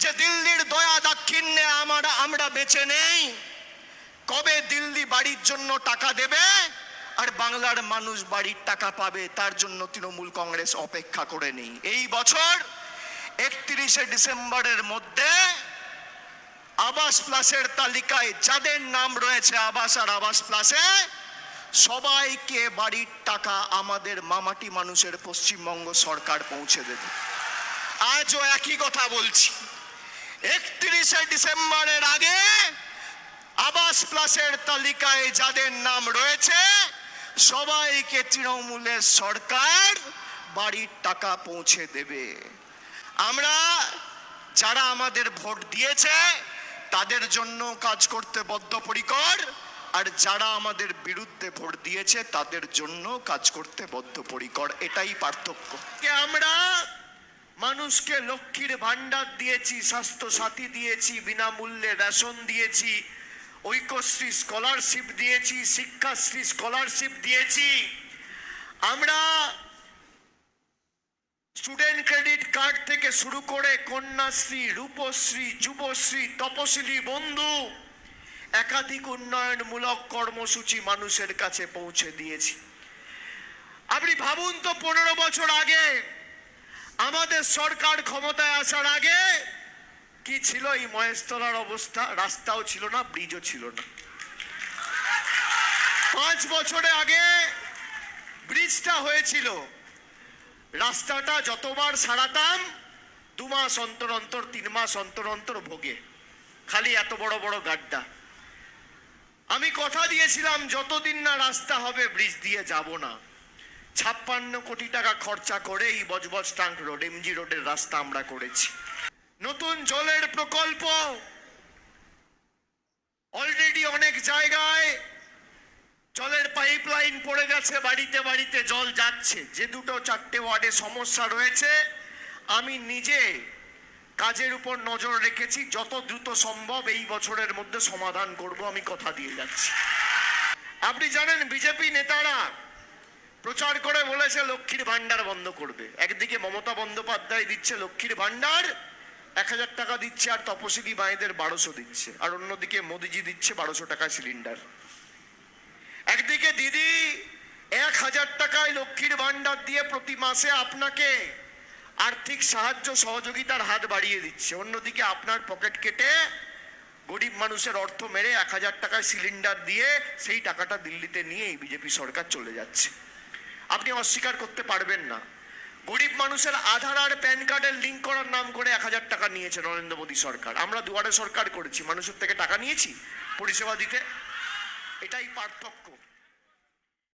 যে দিল্লির দয়া দাক্ষিণ্যে আমরা আমরা বেঁচে নেই, কবে দিল্লি বাড়ির জন্য টাকা দেবে আর বাংলার মানুষ বাড়ির টাকা পাবে, তার জন্য তৃণমূল কংগ্রেস অপেক্ষা করে নেই। এই বছর একত্রিশে ডিসেম্বরের মধ্যে আবাস প্লাসের তালিকায় যাদের নাম রয়েছে আবাস আর আবাস প্লাসে, সবাইকে বাড়ির টাকা আমাদের মামাটি মানুষের পশ্চিমবঙ্গ সরকার পৌঁছে দেবে। আজও একই কথা বলছি। একত্রিশে ডিসেম্বরের আগে আবাস প্লাসের তালিকায় যাদের নাম রয়েছে, সবাইকে তৃণমূলের সরকার বাড়ির টাকা পৌঁছে দেবে। আমরা যারা আমাদের ভোট দিয়েছে, তাদের জন্য কাজ করতে বদ্ধপরিকর, আর যারা আমাদের বিরুদ্ধে ভোট দিয়েছে, তাদের জন্য কাজ করতে বদ্ধপরিকর। এটাই পার্থক্য। আমরা? মানুষকে লক্ষ্মীর ভান্ডার দিয়েছি, স্বাস্থ্য সাথী দিয়েছি, বিনামূল্যে রেশন দিয়েছি, ঐক্যশ্রী স্কলারশিপ দিয়েছি, শিক্ষাশ্রী স্কলারশিপ দিয়েছি। আমরা স্টুডেন্ট ক্রেডিট কার্ড থেকে শুরু করে কন্যাশ্রী, রূপশ্রী, যুবশ্রী, তপশিলি বন্ধু একাধিক উন্নয়নমূলক কর্মসূচি মানুষের কাছে পৌঁছে দিয়েছি। আপনি ভাবুন তো, পনেরো বছর আগে আমাদের সরকার ক্ষমতায় আসার আগে কি ছিল এই মহেশতলার অবস্থা? রাস্তাও ছিল না, ব্রিজও ছিল না। পাঁচ বছরে আগে ব্রিজটা হয়েছিল। রাস্তাটা যতবার সারাতাম, দু মাস অন্তর অন্তর, তিন মাস অন্তর অন্তর ভোগে। খালি এত বড় বড় গাড্ডা। আমি কথা দিয়েছিলাম, যতদিন না রাস্তা হবে, ব্রিজ দিয়ে যাব না। ছাপ্পান্ন কোটি টাকা খরচা করে এই বজবজ ট্যাঙ্ক রোড, এমজি রোডের রাস্তা আমরা করেছি। নতুন জলের প্রকল্প। অলরেডি অনেক জায়গায় জলের পাইপ লাইন পড়ে গেছে, বাড়িতে বাড়িতে জল যাচ্ছে। যে দুটো চারটে ওয়ার্ডে সমস্যা রয়েছে, আমি নিজে কাজের উপর নজর রেখেছি। যত দ্রুত সম্ভব এই বছরের মধ্যে সমাধান করব, আমি কথা দিয়ে যাচ্ছি। আপনি জানেন, বিজেপি নেতারা প্রচার করে বলেছে, লক্ষ্মীর ভান্ডার বন্ধ করবে। একদিকে মমতা বন্দ্যোপাধ্যায় দিচ্ছে লক্ষ্মীর ভান্ডার এক হাজার টাকা দিচ্ছে আর তপশিলি মায়েদের বারোশো দিচ্ছে, আর অন্যদিকে মোদিজি দিচ্ছে বারোশো টাকা সিলিন্ডার। একদিকে দিদি, এক হাজার টাকায় লক্ষ্মীর ভান্ডার দিয়ে প্রতি মাসে আপনাকে আর্থিক সাহায্য সহযোগিতার হাত বাড়িয়ে দিচ্ছে। অন্যদিকে আপনার পকেট কেটে গরিব মানুষের অর্থ মেরে এক হাজার টাকায় সিলিন্ডার দিয়ে সেই টাকাটা দিল্লিতে নিয়ে বিজেপি সরকার চলে যাচ্ছে। আপনি অস্বীকার করতে পারবেন না। গরিব মানুষের আধার আর প্যান কার্ডের লিঙ্ক করার নাম করে এক হাজার টাকা নিয়েছে নরেন্দ্র মোদী সরকার। আমরা দুয়ারে সরকার করেছি। মানুষের থেকে টাকা নিয়েছি পরিষেবা দিতে। এটাই পার্থক্য।